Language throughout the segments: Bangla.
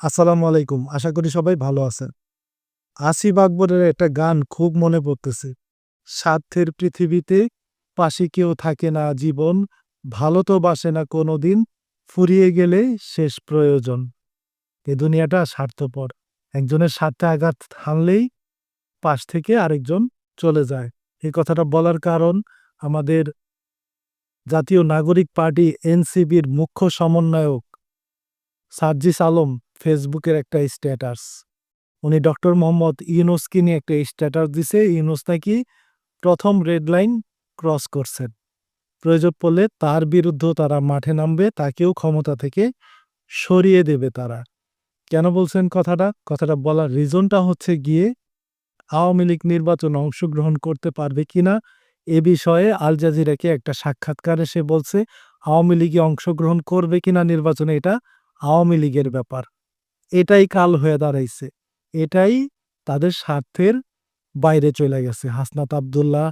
আসসালামু আলাইকুম। আশা করি সবাই ভালো আছেন। আসিফ আকবরের একটা গান খুব মনে পড়তেছে। স্বার্থের পৃথিবীতে পাশে কেউ থাকে না জীবন, ভালো তো বাসে না কোনোদিন, ফুরিয়ে গেলে শেষ প্রয়োজন। এ দুনিয়াটা স্বার্থপর। একজনের স্বার্থে আঘাত হানলেই পাশ থেকে আরেকজন চলে যায়। এই কথাটা বলার কারণ আমাদের জাতীয় নাগরিক পার্টি এনসিবির মুখ্য সমন্বয়ক সার্জিস আলম ফেসবুকের একটা স্ট্যাটাস উনি ডক্টর মোহাম্মদ ইউনুসকে নিয়ে একটা স্ট্যাটাস দিছে। ইউনুস নাকি প্রথম রেড লাইন ক্রস করছেন। প্রয়োজন পড়লে তার বিরুদ্ধেও তারা মাঠে নামবে, তাকেও ক্ষমতা থেকে সরিয়ে দেবে তারা। কেন বলছেন কথাটা? কথাটা বলার রিজনটা হচ্ছে গিয়ে আওয়ামী লীগ নির্বাচন অংশগ্রহণ করতে পারবে কিনা, এ বিষয়ে আল জাজিরাকে একটা সাক্ষাৎকারে সে বলছে, আওয়ামী লীগে অংশগ্রহণ করবে কিনা নির্বাচনে এটা আওয়ামী লীগের ব্যাপার। এটাই কাল হয়ে দাঁড়াইছে। এটাই তাদের স্বার্থের বাইরে চলে গেছে। হাসনাত আবদুল্লাহ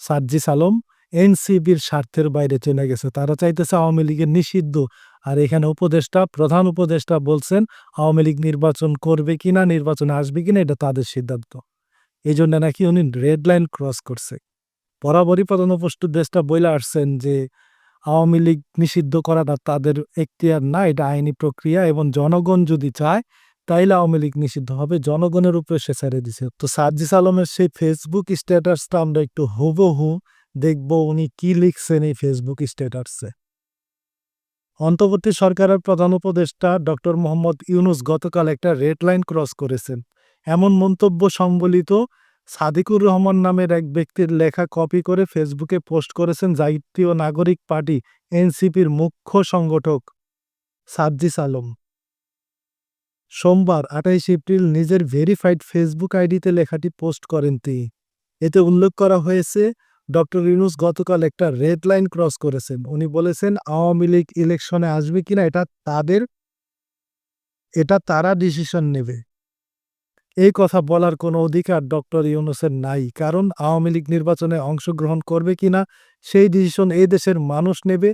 সার্জিস আলম, এনসিবির স্বার্থের বাইরে চলে গেছে। তারা চাইতেছে আওয়ামী লীগের নিষিদ্ধ। আর এখানে উপদেষ্টা, প্রধান উপদেষ্টা বলছেন, আওয়ামী লীগ নির্বাচন করবে কিনা, নির্বাচনে আসবে কিনা, এটা তাদের সিদ্ধান্ত। এই জন্য নাকি উনি রেড লাইন ক্রস করছে। বরাবরই প্রধান উপদেষ্টা বইলে আসছেন যে আওয়ামী লীগ নিষিদ্ধ করাটা তাদের এখতিয়ার না, এটা আইনি প্রক্রিয়া এবং জনগণ যদি চায় তাইলে আওয়ামী লীগ নিষিদ্ধ হবে, জনগণের উপরে সে ছেড়ে দিছে। তো সার্জিস আলমের সেই ফেসবুক স্ট্যাটাসটা আমরা একটু হুবহু দেখব উনি কি লিখছেন এই ফেসবুক স্ট্যাটাসে। অন্তর্বর্তী সরকারের প্রধান উপদেষ্টা ডক্টর মোহাম্মদ ইউনুস গতকাল একটা রেড লাইন ক্রস করেছেন। এমন মন্তব্য সম্বলিত সাদিকুর রহমান নামের এক ব্যক্তির লেখা কপি করে ফেসবুকে পোস্ট করেছেন জাতীয় নাগরিক পার্টি, এনসিপির মুখ্য সংগঠক। সার্জিস আলম। সোমবার, আঠাইশ এপ্রিল, নিজের ভেরিফাইড ফেসবুক আইডিতে লেখাটি পোস্ট করেন তিনি। এতে উল্লেখ করা হয়েছে, ডক্টর ইউনুস গতকাল একটা রেড লাইন ক্রস করেছেন। উনি বলেছেন, আওয়ামী লীগ ইলেকশনে আসবে কিনা এটা তাদের, এটা তারা ডিসিশন নেবে। এই কথা বলার কোনো অধিকার ডক্টর ইউনুসের নাই, কারণ আওয়ামী লীগ নির্বাচনে অংশগ্রহণ করবে কিনা সেই ডিসিশন এই দেশের মানুষ নেবে।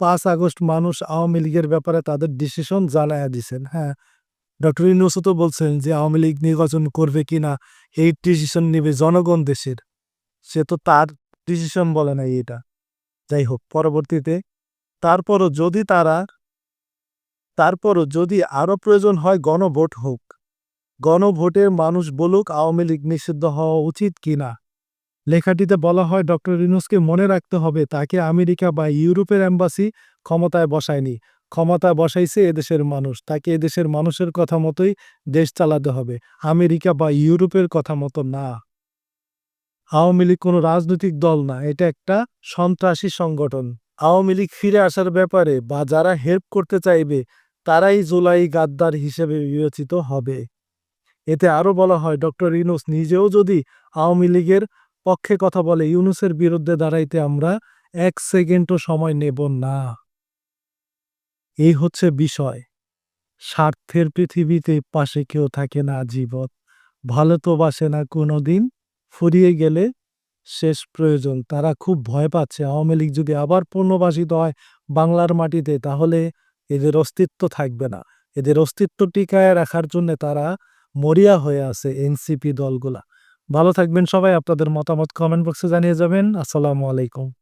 পাঁচ আগস্ট মানুষ আওয়ামী লীগের ব্যাপারে তাদের ডিসিশন জানায়া দিছেন হ্যাঁ। ডক্টর ইউনুসও তো বলছেন যে আওয়ামী লীগ নির্বাচন করবে কিনা এই ডিসিশন নেবে জনগণ দেশের। সে তো তার ডিসিশন বলে নাই এটা। যাই হোক, পরবর্তীতে তারপরও যদি তারা, তারপরও যদি আরও প্রয়োজন হয় গণভোট হোক গণভোটে মানুষ বলুক আওয়ামী লীগ নিষিদ্ধ হওয়া উচিত কিনা লেখাটিতে বলা হয় ডক্টর ইউনুসকে মনে রাখতে হবে, তাকে আমেরিকা বা ইউরোপের অ্যাম্বাসি ক্ষমতায় বসায়নি। ক্ষমতায় বসাইছে এদেশের মানুষ, তাকে এদেশের মানুষের কথা মতোই দেশ চালাতে হবে, আমেরিকা বা ইউরোপের কথা মতো না। আওয়ামী লীগ কোনো রাজনৈতিক দল না, এটা একটা সন্ত্রাসী সংগঠন। আওয়ামী লীগ ফিরে আসার ব্যাপারে বা যারা হেল্প করতে চাইবে, তারাই জুলাই গাদ্দার হিসেবে বিবেচিত হবে। এতে আরও বলা হয়, ডক্টর ইউনুস নিজেও যদি আওয়ামী লীগের পক্ষে কথা বলে, ইউনুসের বিরুদ্ধে দাঁড়াইতে আমরা এক সেকেন্ডও সময় নেব না। এই হচ্ছে বিষয়। স্বার্থের পৃথিবীতে পাশে কেউ থাকে না জীবন ভালো তো বাসে না কোনোদিন। ফুরিয়ে গেলে শেষ প্রয়োজন। তারা খুব ভয় পাচ্ছে। আওয়ামী লীগ যদি আবার পুনর্বাসিত হয় বাংলার মাটিতে, তাহলে এদের অস্তিত্ব থাকবে না। এদের অস্তিত্ব টিকায় রাখার জন্য তারা মরিয়া হয়ে আছে এনসিপি দলগুলা। ভালো থাকবেন সবাই, আপনাদের মতামত কমেন্ট বক্সে জানিয়ে যাবেন। আসসালামু আলাইকুম।